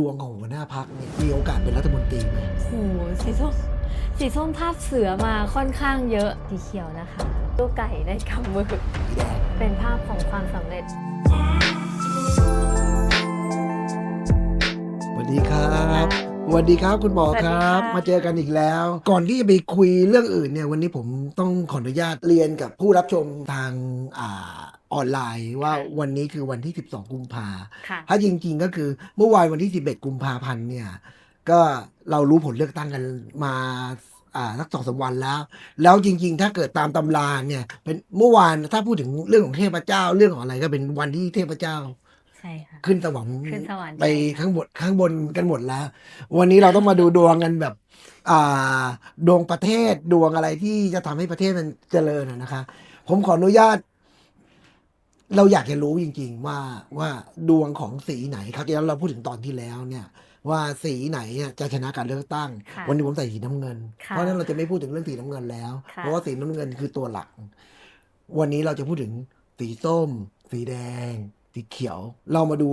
ดวงของหัวหน้าพักเนี่ยมีโอกาสเป็นรัฐมนตรีไหมโหสีส้มสีส้มภาพเสือมาค่อนข้างเยอะสีเขียวนะคะลูกไก่ได้กำมือสีแดงเป็นภาพของความสำเร็จ สวัสดีครับสวัสดีครับคุณหมอครับ สวัสดีค่ะ มาเจอกันอีกแล้ว ก่อนที่จะไปคุยเรื่องอื่นเนี่ยวันนี้ผมต้องขออนุญาตเรียนกับผู้รับชมทางอ่า ออนไลน์ว่าวันนี้คือวันที่ 12 กุมภาค่ะถ้าจริง ๆ ก็คือเมื่อวานวันที่ 11 กุมภาพันธ์เนี่ย ก็เรารู้ผลเลือกตั้งกันมาอ่าสักสองสามวันแล้ว แล้วจริง ๆ ถ้าเกิดตามตำราเนี่ย เป็นเมื่อวานถ้าพูดถึงเรื่องของเทพเจ้าเรื่องของอะไรก็เป็นวันที่เทพเจ้าใช่ค่ะขึ้นสวรรค์ขึ้นสวรรค์ไปใช่ค่ะข้างบนข้างบนกันหมดแล้ว วันนี้เราต้องมาดูดวงกันแบบอ่าดวงประเทศดวงอะไรที่จะทำให้ประเทศมันเจริญอะนะคะ ผมขออนุญาต เราอยากจะรู้จริง ๆ ว่าว่าดวงของสีไหนครับที่เราพูดถึงตอนที่แล้วเนี่ย ว่าสีไหนเนี่ยจะชนะการเลือกตั้ง ค่ะวันนี้ผมใส่สีน้ำเงิน ค่ะเพราะฉะนั้นเราจะไม่พูดถึงเรื่องสีน้ำเงินแล้ว ค่ะ เพราะว่าสีน้ำเงินคือตัวหลัก วันนี้เราจะพูดถึงสีส้ม สีแดง สีเขียว เรามาดู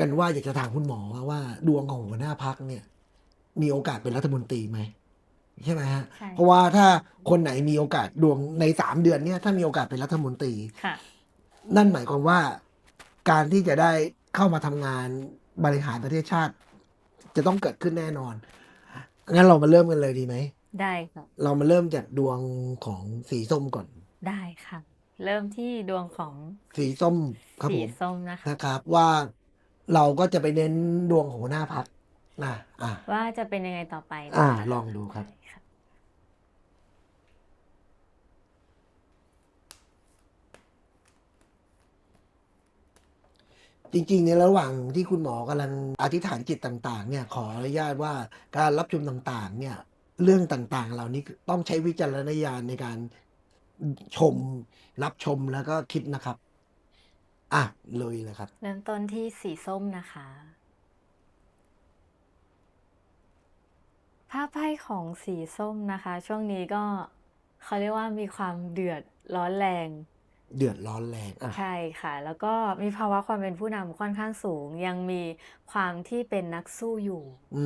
กันว่าอยากจะถามคุณหมอว่าว่าดวงของหัวหน้าพักเนี่ย มีโอกาสเป็นรัฐมนตรีไหมใช่ไหมฮะ ใช่เพราะว่าถ้าคนไหนมีโอกาสดวงในสามเดือนเนี่ยถ้ามีโอกาสเป็นรัฐมนตรี ค่ะ นั่นหมายความว่าการที่จะได้เข้ามาทำงานบริหารประเทศชาติ จะต้องเกิดขึ้นแน่นอน งั้นเรามาเริ่มกันเลยดีไหม ได้ค่ะ เรามาเริ่มจากดวงของสีส้มก่อน ได้ค่ะ เริ่มที่ดวงของสีส้มครับสีผมส้มนะคะ นะครับ ว่าเราก็จะไปเน้นดวงของหัวหน้าพักนะอะ ว่าจะเป็นยังไงต่อไปนะคะอ่าลองดูครับ ได้ค่ะ จริงๆในระหว่างที่คุณหมอกำลังอธิษฐานจิตต่างๆเนี่ยขออนุญาตว่าการรับชมต่างๆเนี่ยเรื่องต่างๆ เหล่านี้ต้องใช้วิจารณญาณในการชมรับชมแล้วก็คิดนะครับ อะเลยเลยครับ เริ่มต้นที่สีส้มนะคะภาพไพ่ของสีส้มนะคะ ช่วงนี้ก็เขาเรียกว่ามีความเดือดร้อนแรง เดือดร้อนแรงอะ ใช่ค่ะ แล้วก็มีภาวะความเป็นผู้นำค่อนข้างสูง ยังมีความที่เป็นนักสู้อยู่ อื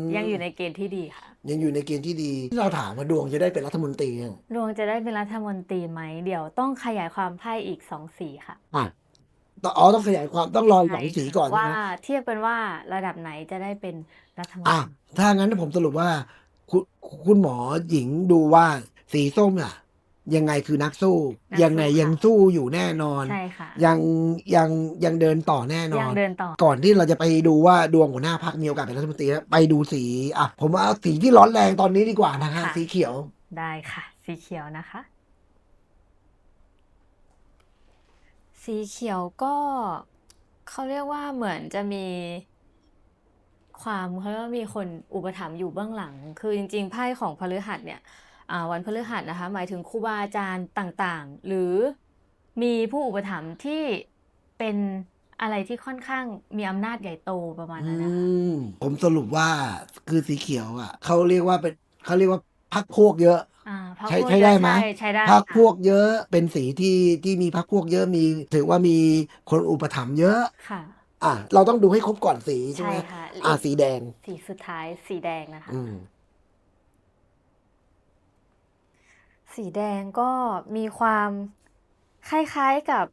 มยังอยู่ในเกณฑ์ที่ดีค่ะ ยังอยู่ในเกณฑ์ที่ดีที่เราถามว่าดวงจะได้เป็นรัฐมนตรีเนี่ยดวงจะได้เป็นรัฐมนตรีไหม เดี๋ยวต้องขยายความไพ่อีกสองสีค่ะ อะต้องอ๋อต้องขยายความต้องรออีกสองใช่สีค่ะก่อนว่านะเทียบกันว่าระดับไหนจะได้เป็นรัฐมนตอะรีถ้างั้นผมสรุปว่า คุณคุณหมอหญิงดูว่าสีส้มอะ ยังไงคือนักสู้ยังไงยังสู้อยู่แน่นอน ใช่ค่ะ ยังยังยังเดินต่อแน่นอยังนเดินต่อ ก่อนที่เราจะไปดูว่าดวงหัวหน้าพักมีโอกาสเป็นรัฐมนตรีไปดูสีอะผมว่าเอาสีที่ร้อนแรงตอนนี้ดีกว่านะฮะค่ะ สีเขียว ได้ค่ะ สีเขียวนะคะ สีเขียวก็เขาเรียกว่าเหมือนจะมีความเขาเรียกว่ามีคนอุปถัมภ์อยู่เบื้องหลัง คือจริงๆไพ่ของพฤหัสเนี่ยอ่า วันพฤหัสนะคะหมายถึงครูบาอาจารย์ต่างๆ หรือมีผู้อุปถัมภ์ที่เป็นอะไรที่ค่อนข้างมีอำนาจใหญ่โตประมาณอืนั้นนะคะมผมสรุปว่าคือสีเขียวอะเขาเรียกว่าเป็นเขาเรียกว่าพักพวกเยอะอ่าพระใช้พุทธใช้ได้ไหมใช่ใช้ได้พักค่ะพวกเยอะเป็นสีที่ที่มีพักพวกเยอะมี ถือว่ามีคนอุปถัมภ์เยอะค่ะ อะเราต้องดูให้ครบก่อนสีใช่ใช่ไหมค่ะอะสีแดง สีสุดท้ายสีแดงนะคะ อืม สีแดงก็มีความคล้ายๆกับ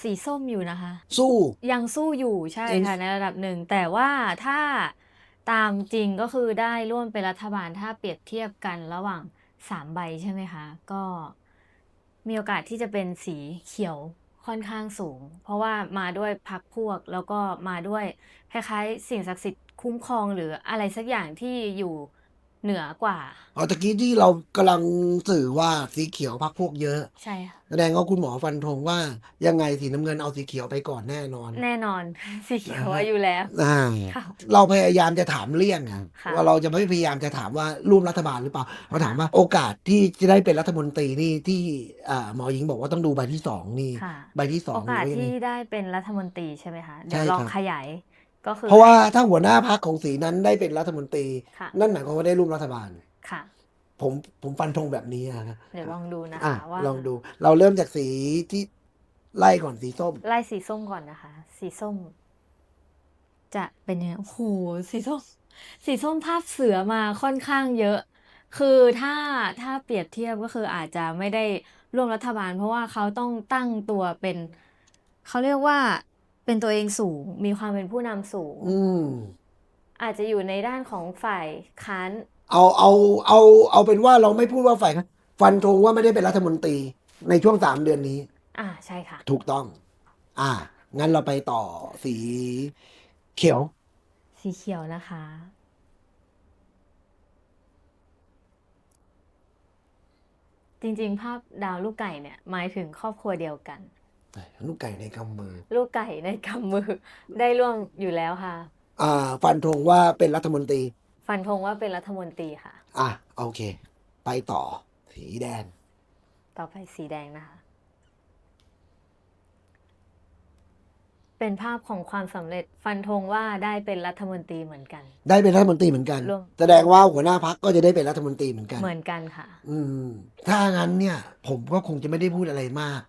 สีส้มอยู่นะคะ สู้ ยังสู้อยู่ใช่ยังค่ะในระดับหนึ่ง แต่ว่าถ้าตามจริงก็คือได้ร่วมเป็นรัฐบาลถ้าเปรียบเทียบกันระหว่างสามใบใช่ไหมคะ ก็มีโอกาสที่จะเป็นสีเขียวค่อนข้างสูง เพราะว่ามาด้วยพักพวก แล้วก็มาด้วยคล้ายๆ สิ่งศักดิ์สิทธิ์คุ้มครองหรืออะไรสักอย่างที่อยู่ เหนือกว่าเอาตะกี้ที่เรากำลังสื่อว่าสีเขียวพักพวกเยอะ ใช่ค่ะ แสดงว่าคุณหมอฟันธงว่ายังไงสีน้ำเงินเอาสีเขียวไปก่อนแน่นอน แน่นอน สีเขียวอยู่แล้ว อ่าค่ะ เราพยายามจะถามเลี่ยงอะค่ะ ว่าเราจะไม่พยายามจะถามว่าร่วมรัฐบาลหรือเปล่าเราถามว่าโอกาสที่จะได้เป็นรัฐมนตรีนี่ที่อ่าหมอหญิงบอกว่าต้องดูใบที่สองนี่ค่ะ ใบที่สอโองกาสหรือว่ายังไง ที่ได้เป็นรัฐมนตรีใช่ไหมคะ เดี๋ยวใช่ลองครับ ขยาย ก็คือเพราะว่าถ้าหัวหน้าพักของสีนั้นได้เป็นรัฐมนตรี ค่ะนั่นหมายความว่าได้ร่วมรัฐบาล ค่ะ ผมผมฟันธงแบบนี้อะนะเดี๋ยวลองดูนะอะคะว่าลองดู เราเริ่มจากสีที่ไล่ก่อนสีส้ม ไล่สีส้มก่อนนะคะ สีส้ม จะเป็นยังไงโอ้โหสีส้ม สีส้มภาพเสือมาค่อนข้างเยอะ คือถ้าถ้าเปรียบเทียบก็คืออาจจะไม่ได้ร่วมรัฐบาล เพราะว่าเขาต้องตั้งตัวเป็น เขาเรียกว่า เป็นตัวเองสูง มีความเป็นผู้นำสูง อืม อาจจะอยู่ในด้านของฝ่ายค้านเอาเอาเอาเอาเป็นว่าเราไม่พูดว่าฝ่ายค้านฟันธงว่าไม่ได้เป็นรัฐมนตรีในช่วงสามเดือนนี้ อ่าใช่ค่ะ ถูกต้อง อ่า งั้นเราไปต่อสีเขียว สีเขียวนะคะ จริงๆ ภาพดาวลูกไก่เนี่ยหมายถึงครอบครัวเดียวกัน ลูกไก่ในกำมือ ลูกไก่ในกำมือ ได้ร่วมอยู่แล้วค่ะ อ่า ฟันธงว่าเป็นรัฐมนตรี ฟันธงว่าเป็นรัฐมนตรีค่ะ อะโอเค ไปต่อ สีแดง ต่อไปสีแดงนะคะ เป็นภาพของความสำเร็จฟันธงว่าได้เป็นรัฐมนตรีเหมือนกัน ได้เป็นรัฐมนตรีเหมือนกัน ร่วม แสดงว่าหัวหน้าพักก็จะได้เป็นรัฐมนตรีเหมือนกัน เหมือนกันค่ะ อืม ถ้างั้นเนี่ย ผมก็คงจะไม่ได้พูดอะไรมาก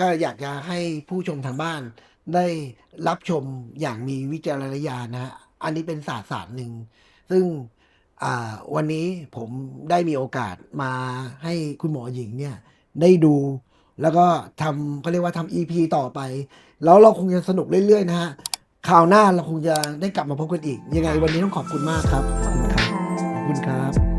ก็อยากจะให้ผู้ชมทางบ้าน ได้รับชมอย่างมีวิจารณญาณนะฮะอันนี้เป็นศาสตร์ศาสตร์หนึ่ง ซึ่งอ่าวันนี้ผมได้มีโอกาสมาให้คุณหมอหญิงเนี่ยได้ดูแล้วก็ทำเขาเรียกว่าทำ EP ต่อไป แล้วเราคงจะสนุกเรื่อยๆนะฮะคราวหน้าเราคงจะได้กลับมาพบกันอีก ยังไงวันนี้ต้องขอบคุณมากครับ ขอบคุณครับขอบคุณครับ